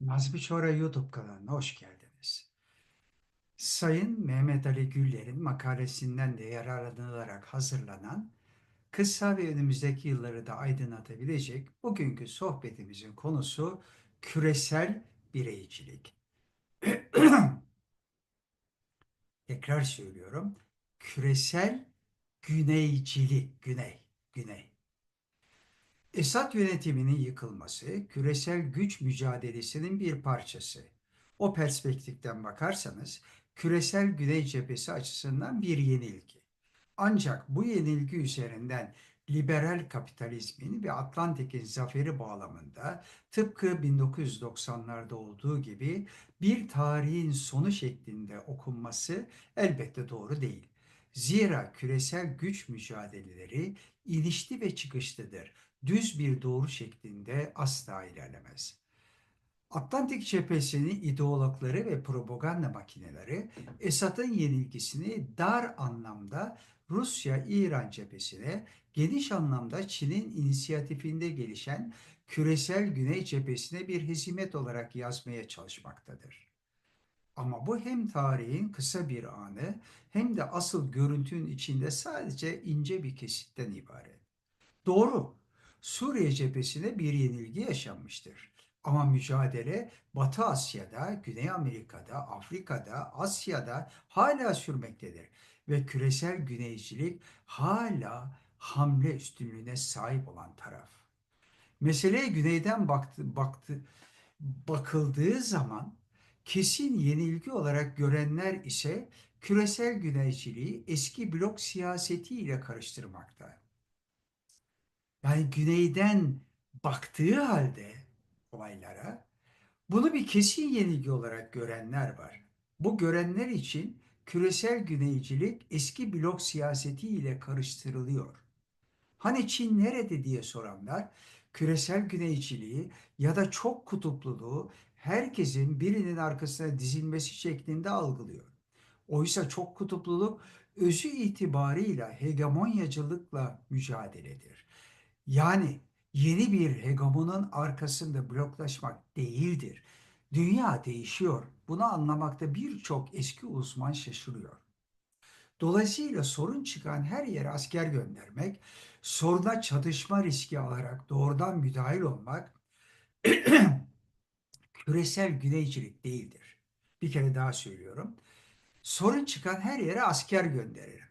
Nazmi Çora YouTube kanalına hoş geldiniz. Sayın Mehmet Ali Güller'in makalesinden de yararlanılarak hazırlanan kısa ve önümüzdeki yılları da aydınlatabilecek bugünkü sohbetimizin konusu küresel bireycilik. Tekrar söylüyorum. Küresel güneycilik, güney, güney. Esad yönetiminin yıkılması küresel güç mücadelesinin bir parçası. O perspektiften bakarsanız küresel Güney cephesi açısından bir yenilgi. Ancak bu yenilgi üzerinden liberal kapitalizmin ve Atlantik'in zaferi bağlamında tıpkı 1990'larda olduğu gibi bir tarihin sonu şeklinde okunması elbette doğru değil. Zira küresel güç mücadeleleri inişli ve çıkışlıdır düz bir doğru şeklinde asla ilerlemez. Atlantik cephesinin ideologları ve propaganda makineleri Esad'ın yenilgisini dar anlamda Rusya-İran cephesine, geniş anlamda Çin'in inisiyatifinde gelişen küresel güney cephesine bir hizmet olarak yazmaya çalışmaktadır. Ama bu hem tarihin kısa bir anı hem de asıl görüntünün içinde sadece ince bir kesitten ibaret. Doğru, Suriye cephesinde bir yenilgi yaşanmıştır. Ama mücadele Batı Asya'da, Güney Amerika'da, Afrika'da, Asya'da hala sürmektedir. Ve küresel güneycilik hala hamle üstünlüğüne sahip olan taraf. Meseleye güneyden baktı, baktı, bakıldığı zaman kesin yenilgi olarak görenler ise küresel güneyciliği eski blok siyaseti ile karıştırmakta yani güneyden baktığı halde olaylara bunu bir kesin yenilgi olarak görenler var. Bu görenler için küresel güneycilik eski blok siyaseti ile karıştırılıyor. Hani Çin nerede diye soranlar küresel güneyciliği ya da çok kutupluluğu herkesin birinin arkasına dizilmesi şeklinde algılıyor. Oysa çok kutupluluk özü itibarıyla hegemonyacılıkla mücadeledir. Yani yeni bir hegemonun arkasında bloklaşmak değildir. Dünya değişiyor. Bunu anlamakta birçok eski uzman şaşırıyor. Dolayısıyla sorun çıkan her yere asker göndermek, soruna çatışma riski alarak doğrudan müdahil olmak küresel güneycilik değildir. Bir kere daha söylüyorum. Sorun çıkan her yere asker gönderelim.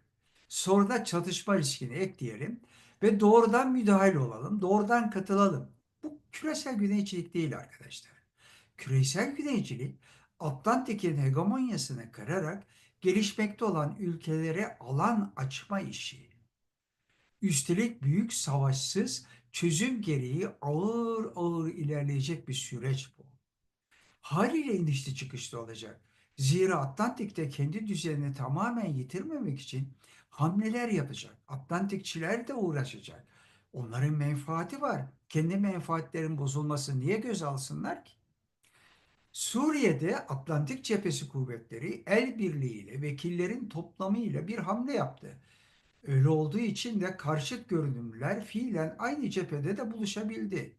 Soruna çatışma riskini ekleyelim ve doğrudan müdahil olalım, doğrudan katılalım. Bu küresel güneycilik değil arkadaşlar. Küresel güneycilik Atlantik'in hegemonyasını kırarak gelişmekte olan ülkelere alan açma işi. Üstelik büyük savaşsız çözüm gereği ağır ağır ilerleyecek bir süreç bu. Haliyle inişli çıkışlı olacak. Zira Atlantik'te kendi düzenini tamamen yitirmemek için hamleler yapacak. Atlantikçiler de uğraşacak. Onların menfaati var. Kendi menfaatlerin bozulması niye göz alsınlar ki? Suriye'de Atlantik Cephesi kuvvetleri el birliğiyle vekillerin toplamıyla bir hamle yaptı. Öyle olduğu için de karşıt görünümler fiilen aynı cephede de buluşabildi.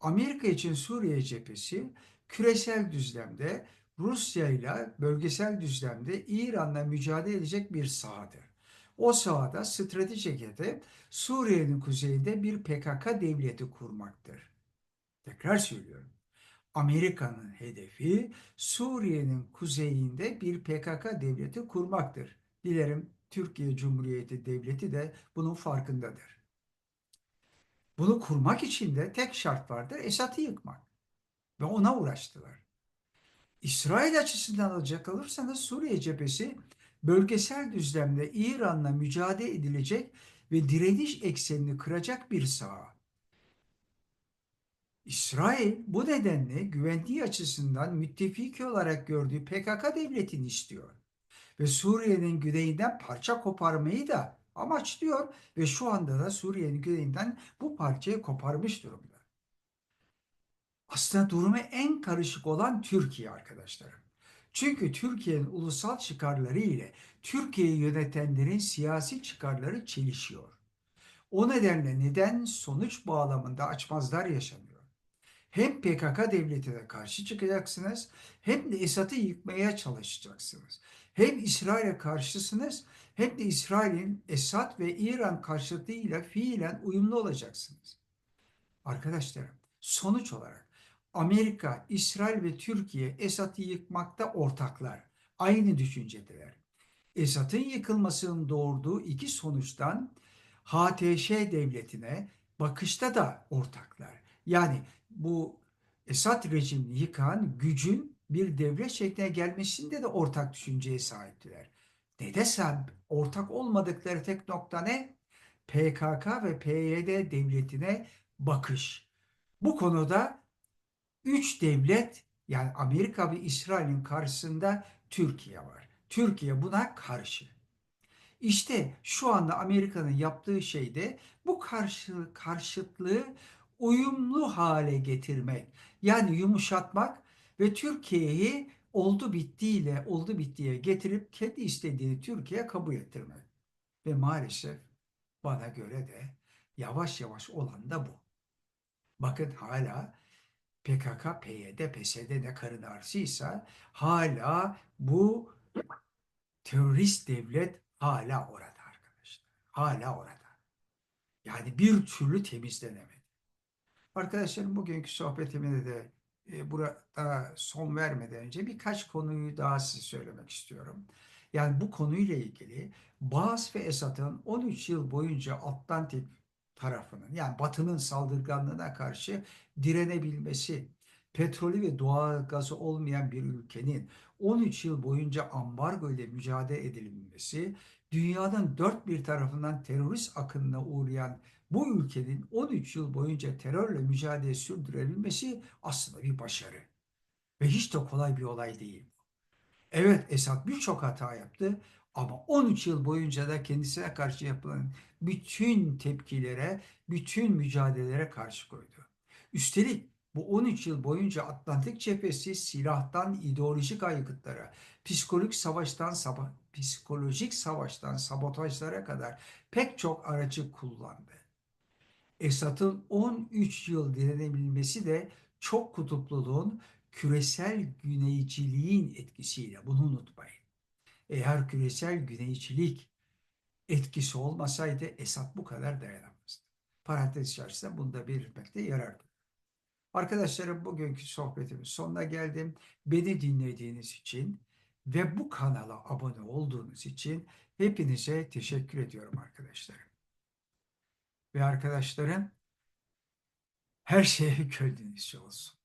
Amerika için Suriye cephesi küresel düzlemde Rusya ile bölgesel düzlemde İran'la mücadele edecek bir sahadır. O sahada stratejik hedef Suriye'nin kuzeyinde bir PKK devleti kurmaktır. Tekrar söylüyorum. Amerika'nın hedefi Suriye'nin kuzeyinde bir PKK devleti kurmaktır. Dilerim Türkiye Cumhuriyeti Devleti de bunun farkındadır. Bunu kurmak için de tek şart vardır, Esad'ı yıkmak. Ve ona uğraştılar. İsrail açısından alacak olursanız Suriye cephesi bölgesel düzlemde İran'la mücadele edilecek ve direniş eksenini kıracak bir saha. İsrail bu nedenle güvenliği açısından müttefiki olarak gördüğü PKK devletini istiyor. Ve Suriye'nin güneyinden parça koparmayı da amaçlıyor ve şu anda da Suriye'nin güneyinden bu parçayı koparmış durumda. Aslında durumu en karışık olan Türkiye arkadaşlarım. Çünkü Türkiye'nin ulusal çıkarları ile Türkiye'yi yönetenlerin siyasi çıkarları çelişiyor. O nedenle neden sonuç bağlamında açmazlar yaşanıyor. Hem PKK devletine karşı çıkacaksınız hem de Esad'ı yıkmaya çalışacaksınız. Hem İsrail'e karşısınız hem de İsrail'in Esad ve İran karşıtıyla fiilen uyumlu olacaksınız. Arkadaşlarım sonuç olarak Amerika, İsrail ve Türkiye Esad'ı yıkmakta ortaklar. Aynı düşüncedeler. Esad'ın yıkılmasının doğurduğu iki sonuçtan HTŞ devletine bakışta da ortaklar. Yani bu Esad rejimini yıkan gücün bir devlet şekline gelmesinde de ortak düşünceye sahiptiler. Ne desem ortak olmadıkları tek nokta ne? PKK ve PYD devletine bakış. Bu konuda üç devlet yani Amerika ve İsrail'in karşısında Türkiye var. Türkiye buna karşı. İşte şu anda Amerika'nın yaptığı şey de bu karşı karşıtlığı uyumlu hale getirmek. Yani yumuşatmak ve Türkiye'yi oldu bittiğiyle oldu bittiye getirip kendi istediğini Türkiye kabul ettirmek. Ve maalesef bana göre de yavaş yavaş olan da bu. Bakın hala PKK, PYD, PSD ne karın ağrısıysa hala bu terörist devlet hala orada arkadaşlar. Hala orada. Yani bir türlü temizlenemedi. Arkadaşlarım bugünkü sohbetimde de e, burada son vermeden önce birkaç konuyu daha size söylemek istiyorum. Yani bu konuyla ilgili Bağız ve Esad'ın 13 yıl boyunca Atlantik tarafının yani Batı'nın saldırganlığına karşı direnebilmesi, petrolü ve doğal gazı olmayan bir ülkenin 13 yıl boyunca ambargo ile mücadele edilmesi, dünyanın dört bir tarafından terörist akınına uğrayan bu ülkenin 13 yıl boyunca terörle mücadele sürdürebilmesi aslında bir başarı. Ve hiç de kolay bir olay değil. Evet Esad birçok hata yaptı ama 13 yıl boyunca da kendisine karşı yapılan bütün tepkilere, bütün mücadelelere karşı koydu. Üstelik bu 13 yıl boyunca Atlantik cephesi silahtan ideolojik aygıtlara, psikolojik savaştan psikolojik savaştan sabotajlara kadar pek çok aracı kullandı. Esad'ın 13 yıl direnebilmesi de çok kutupluluğun küresel güneyciliğin etkisiyle bunu unutmayın. Eğer küresel güneycilik etkisi olmasaydı Esad bu kadar dayanamazdı. Parantez içerisinde bunu da belirtmekte yarar Arkadaşlarım bugünkü sohbetimin sonuna geldim. Beni dinlediğiniz için ve bu kanala abone olduğunuz için hepinize teşekkür ediyorum arkadaşlarım. Ve arkadaşlarım her şeye gönlünüzce olsun.